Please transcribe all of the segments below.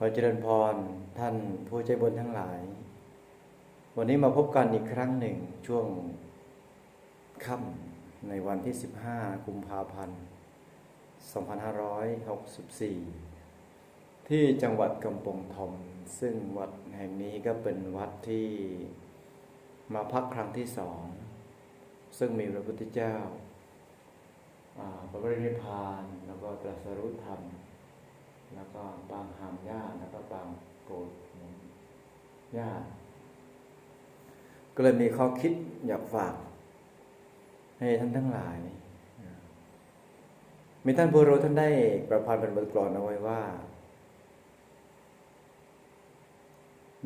ขอเจริญพรท่านผู้ใจบุญทั้งหลาย วันนี้มาพบกันอีกครั้งหนึ่งช่วงค่ำในวันที่ 15 กุมภาพันธ์ 2564 ที่จังหวัดกำปงทม ซึ่งวัดแห่งนี้ก็เป็นวัดที่มาพักครั้งที่สอง ซึ่งมีพระพุทธเจ้าพระบรินิพานแล้วก็ตรัสรู้ธรรม แล้วก็บางหามญาแล้วก็บางโปรดญาก็เลยมีข้อคิดอยากฝาก ให้ท่านทั้งหลาย มีท่านผู้รู้ท่านได้ประพันธ์เป็นบทกลอนเอาไว้ว่า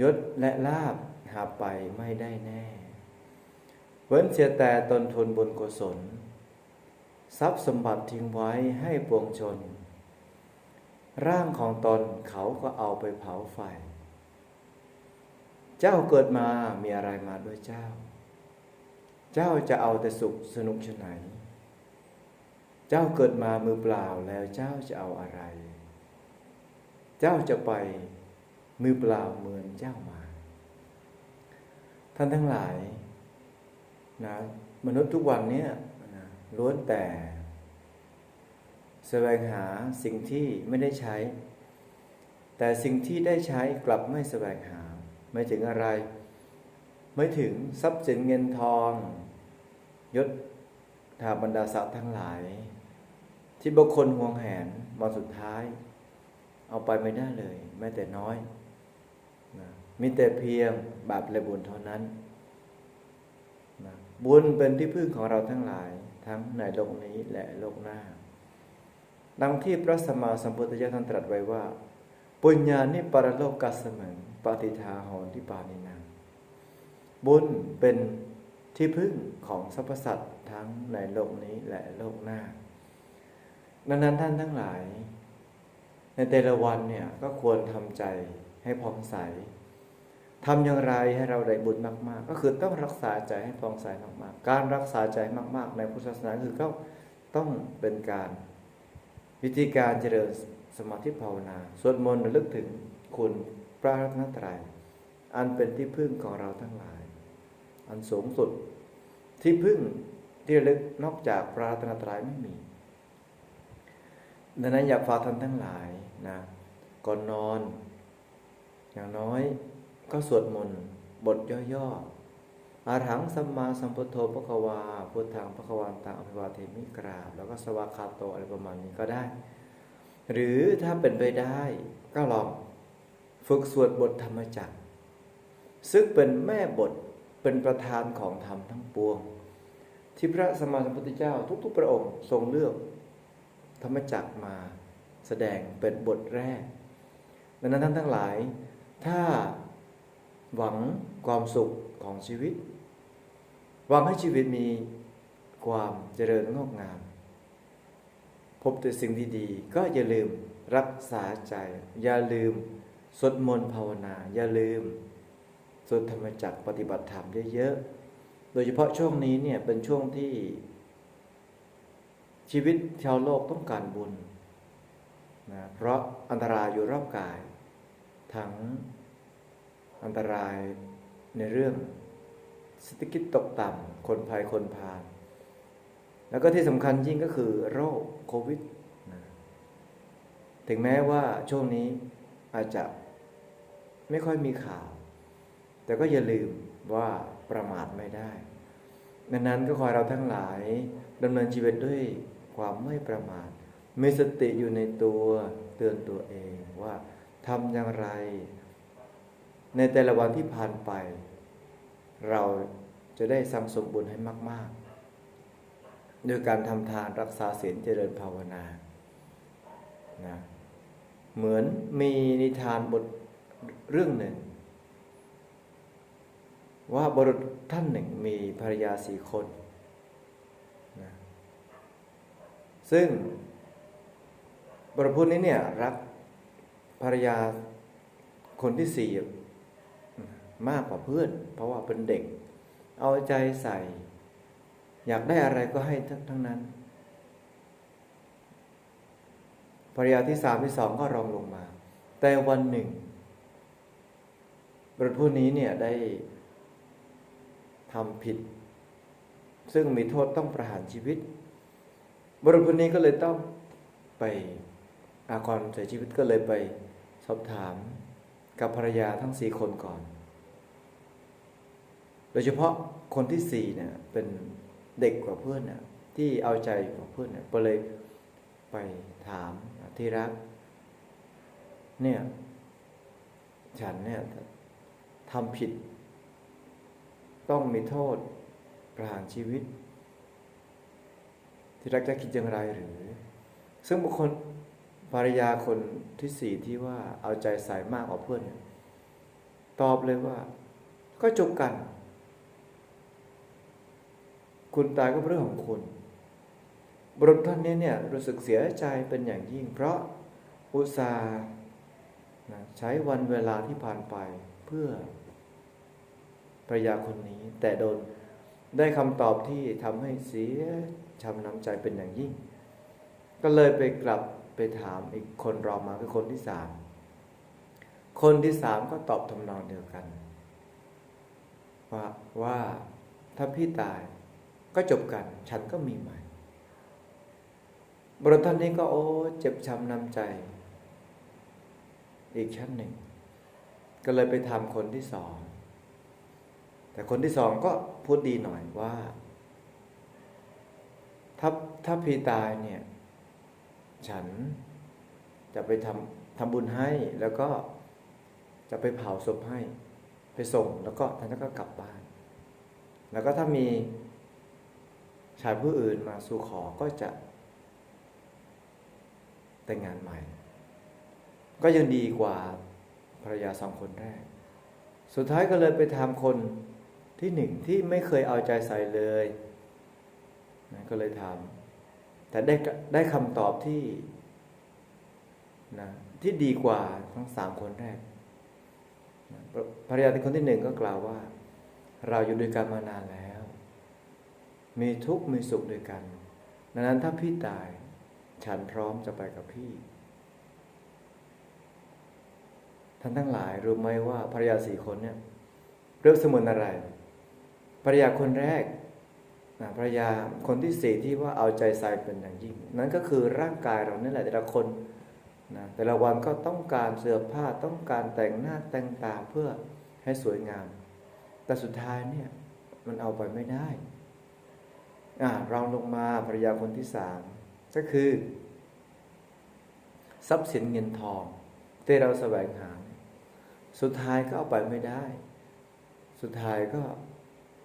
ยศและลาบหาไปไม่ได้แน่ เว้นเสียแต่ตนทุนบุญกุศล ทรัพย์สมบัติทิ้งไว้ให้ปวงชน ร่างของตนเขาก็เอาไปเผาไฟ เจ้าเกิดมามีอะไรมาด้วยเจ้า เจ้าจะเอาแต่สุขสนุกชะไหน เจ้าเกิดมามือเปล่าแล้วเจ้าจะเอาอะไร เจ้าจะไปมือเปล่าเหมือนเจ้ามา ท่านทั้งหลายนะมนุษย์ทุกวันเนี้นะล้วนแต่ แสวงหาสิ่งที่ไม่ได้ใช้ แต่สิ่งที่ได้ใช้กลับไม่แสวงหา ไม่ถึงอะไร ไม่ถึงทรัพย์สินเงินทองยศถาบรรดาศักดิ์ทั้งหลาย ที่บุคคลห่วงแหนวันสุดท้าย เอาไปไม่ได้เลย แม้แต่น้อยนะมีแต่เพียงบาปและบุญเท่านั้นนะบุญเป็นที่พึ่งของเราทั้งหลาย ทั้งในโลกนี้และโลกหน้า ดังที่พระสัมมาสัมพุทธเจ้าท่านตรัสไว้ว่า ปุญญานิปรโลกกัสสมังปฏิทาหอนที่ปานินังบุญเป็นที่พึ่งของสรรพสัตว์ทั้งในโลกนี้และโลกหน้า ดังนั้นท่านทั้งหลาย ในแต่ละวันเนี่ยก็ควรทำใจให้ผ่องใสทำอย่างไรให้เราได้บุญมากๆ ก็คือต้องรักษาใจให้ผ่องใสมากๆ การรักษาใจมากๆ ในพุทธศาสนาคือก็ต้องเป็นการ วิธีการเจริญสมาธิภาวนา สวดมนต์ระลึกถึงคุณพระรัตนตรัย อันเป็นที่พึ่งของเราทั้งหลาย อันสูงสุดที่พึ่งที่ระลึกนอกจากพระรัตนตรัยไม่มีดังนั้นอยากฝากท่านทั้งหลายนะก่อนนอน อย่างน้อยก็สวดมนต์บทย่อๆ อาหังสัมมาสัมพุทโธพระควาพุทธังพระควันตังอภิวาเทมิกราบ แล้วก็สวากาโตอะไรประมาณนี้ก็ได้ หรือถ้าเป็นไปได้ก็ลองฝึกสวดบทธรรมจักร ซึ่งเป็นแม่บทเป็นประธานของธรรมทั้งปวง ที่พระสมมาสัมพุทธเจ้าทุกๆ พระองค์ทรงเลือก ธรรมจักรมาแสดงเป็นบทแรก ดังนั้นท่านทั้งหลาย ถ้าหวังความสุข ของชีวิตหวังให้ชีวิตมีความเจริญงอกงาม พบแต่สิ่งดีๆ ก็อย่าลืมรักษาใจ อย่าลืมสวดมนต์ภาวนา อย่าลืมสวดธรรมจักรปฏิบัติธรรมเยอะๆ โดยเฉพาะช่วงนี้เนี่ยเป็นช่วงที่ ชีวิตชาวโลกต้องการบุญนะเพราะอันตรายอยู่รอบกาย ทั้งอันตราย ในเรื่องเศรษฐกิจตกต่ำคนภัยคนพาลแล้วก็ที่สำคัญยิ่งก็คือโรคโควิดนะถึงแม้ว่าช่วงนี้อาจจะไม่ค่อยมีข่าว แต่ก็อย่าลืมว่าประมาทไม่ได้ดังนั้นก็ขอเราทั้งหลายดำเนินชีวิตด้วยความไม่ประมาทมีสติอยู่ในตัวเตือนตัวเองว่าทำอย่างไร ในแต่ละวันที่ผ่านไป เราจะได้สังสมบุญให้มาก ๆ โดยการทำทานรักษาศีลเจริญภาวนานะเหมือนมีนิทานบทเรื่องหนึ่ง ว่าบรุษท่านหนึ่งมีภรรยาสี่คนนะซึ่งบรุษพูดนี้เนี่ยรักภรรยาคนที่สี่ มากกว่าเพื่อน เพราะว่าเป็นเด็ก เอาใจใส่ อยากได้อะไรก็ให้ทั้งนั้นภรรยาที่สามที่สองก็รองลงมา แต่วันหนึ่งบุรุษผู้นี้เนี่ยได้ทำผิด ซึ่งมีโทษต้องประหารชีวิตบุรุษผู้นี้ก็เลยต้องไปอากรเสียชีวิตก็เลยไปสอบถามกับภรรยาทั้งสี่คนก่อน โดยเฉพาะคนที่สี่เนี่ยเป็นเด็กกว่าเพื่อนน่ะที่เอาใจกว่าเพื่อนน่ะก็เลยไปถามที่รัก เนี่ย ฉันเนี่ยทำผิด ต้องมีโทษประหารชีวิต ที่รักจะคิดอย่างไรหรือ ซึ่งบุคคลภรรยาคนที่สี่ที่ว่าเอาใจใส่มากกว่าเพื่อน ตอบเลยว่า ก็จบกัน คุณตายก็เป็นเรื่องของคุณ บุรุษท่านนี้เนี่ยรู้สึกเสียใจเป็นอย่างยิ่ง เพราะอุตส่าห์นะใช้วันเวลาที่ผ่านไปเพื่อภรรยาคนนี้ แต่โดนได้คำตอบที่ทำให้เสียช้ำน้ำใจเป็นอย่างยิ่ง ก็เลยไปกลับไปถามอีกคนรองมาคือคนที่สามคนที่สามก็ตอบทำนองเดียวกัน ว่าว่าถ้าพี่ตาย ก็จบกัน ฉันก็มีใหม่บรุษท่านนี้ก็โอ้เจ็บช้ำน้ำใจ อีกชั้นหนึ่ง ก็เลยไปทำคนที่สอง แต่คนที่สองก็พูดดีหน่อยว่า ถ้าถ้าพี่ตายเนี่ย ฉันจะไปทำทำบุญให้แล้วก็จะไปเผาศพให้ ไปส่งแล้วก็ท่านก็กลับบ้าน แล้วก็ถ้ามี ชายผู้อื่นมาสู่ขอก็จะแต่งงานใหม่ ก็ยังดีกว่าภรรยาสองคนแรก สุดท้ายก็เลยไปทำคนที่หนึ่งที่ไม่เคยเอาใจใส่เลยนะก็เลยทำแต่ได้ได้คำตอบที่นะที่ดีกว่าทั้งสามคนแรกภรรยาที่คนที่หนึ่งก็กล่าวว่า เราอยู่ด้วยกันมานานแล้ว มีทุกข์มีสุขด้วยกันดังนั้นถ้าพี่ตาย ฉันพร้อมจะไปกับพี่ ท่านทั้งหลายรู้ไหมว่าภรรยาสี่คนเนี่ยเรียกสมือนอะไรภรรยาคนแรกนะภรรยาคนที่สี่ที่ว่าเอาใจใส่เป็นอย่างยิ่ง นั่นก็คือร่างกายเรานี่แหละแต่ละคนนะแต่ละวันก็ต้องการเสื้อผ้าต้องการแต่งหน้าแต่งตาเพื่อให้สวยงาม แต่สุดท้ายเนี่ยมันเอาไปไม่ได้ เราลงมาภรรยาคนที่สามก็คือ ทรัพย์สินเงินทองที่เราแสวงหา สุดท้ายก็เอาไปไม่ได้ สุดท้ายก็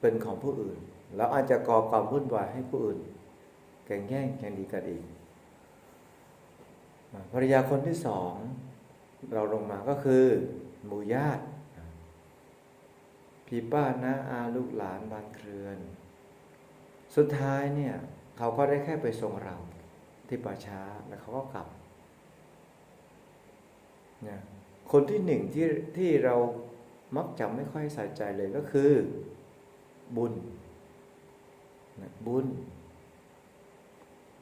เป็นของผู้อื่น แล้วอาจจะก่อความวุ่นวายให้ผู้อื่น แก่งแย่งแข่งดีกันอีกภรรยาคนที่สอง เราลงมาก็คือหมู่ญาติพี่ป้าน้าอาลูกหลานบานเครือน สุดท้ายเนี่ยเขาก็ได้แค่ไปส่งเราที่ป่าช้าแล้วเขาก็กลับนะคนที่หนึ่งที่ที่เรามักจะไม่ค่อยใส่ใจเลยก็คือ บุญนะบุญ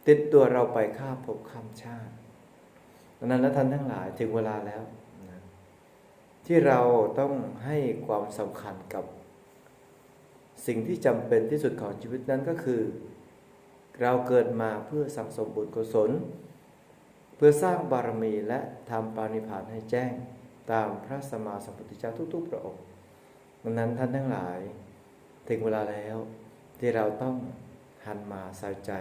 ติดตัวเราไปข้ามภพข้ามชาติดังนั้นท่านทั้งหลายถึงเวลาแล้วนะที่เราต้องให้ความสำคัญกับ สิ่งที่จำเป็นที่สุดของชีวิตนั้นก็คือ เราเกิดมาเพื่อสังสมบุญกุศล เพื่อสร้างบารมีและทำปาณิพานให้แจ้งตามพระสมมาสัมพุทธเจ้าทุกๆพระองค์ดังนั้นท่านทั้งหลาย ถึงเวลาแล้วที่เราต้องหันมาใส่ใจ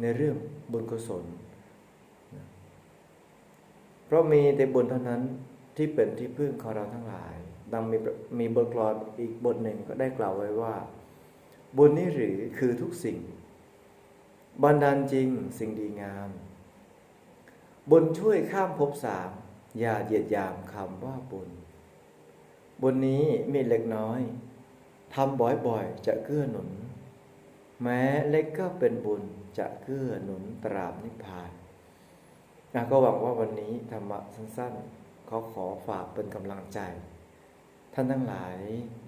ในเรื่องบุญกุศล เพราะมีแต่บุญเท่านั้น ที่เป็นที่พึ่งของเราทั้งหลาย ดังมีมีบทกลอนอีกบทหนึ่งก็ได้กล่าวไว้ว่า บุญนี้หรือคือทุกสิ่ง บันดาลจริงสิ่งดีงาม บุญช่วยข้ามภพสาม อย่าเหยียดยามคำว่าบุญ บุญนี้มีเล็กน้อยทำบ่อยๆ จะเกื้อหนุน แม้เล็กก็เป็นบุญจะเกื้อหนุนตราบนิพพานนก็หวังว่าวันนี้ธรรมะสั้นๆ เขาขอฝากเป็นกำลังใจ ท่านทั้งหลาย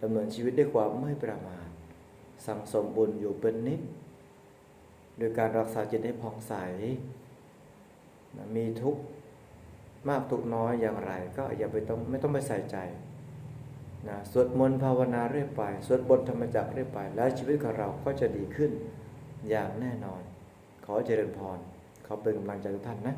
ดำเนินชีวิตด้วยความไม่ประมาทสั่งสมบุญอยู่เป็นนิด โดยการรักษาจิตให้ผ่องใส มีทุกข์มากทุกน้อยอย่างไร ก็อย่าไปต้องไม่ต้องไปใส่ใจนะสวดมนต์ภาวนาเรื่อยไป สวดบทธรรมจักรเรื่อยไป แล้วชีวิตของเราก็จะดีขึ้นอย่างแน่นอน ขอเจริญพร ขอเป็นกำลังใจทุกท่านนะ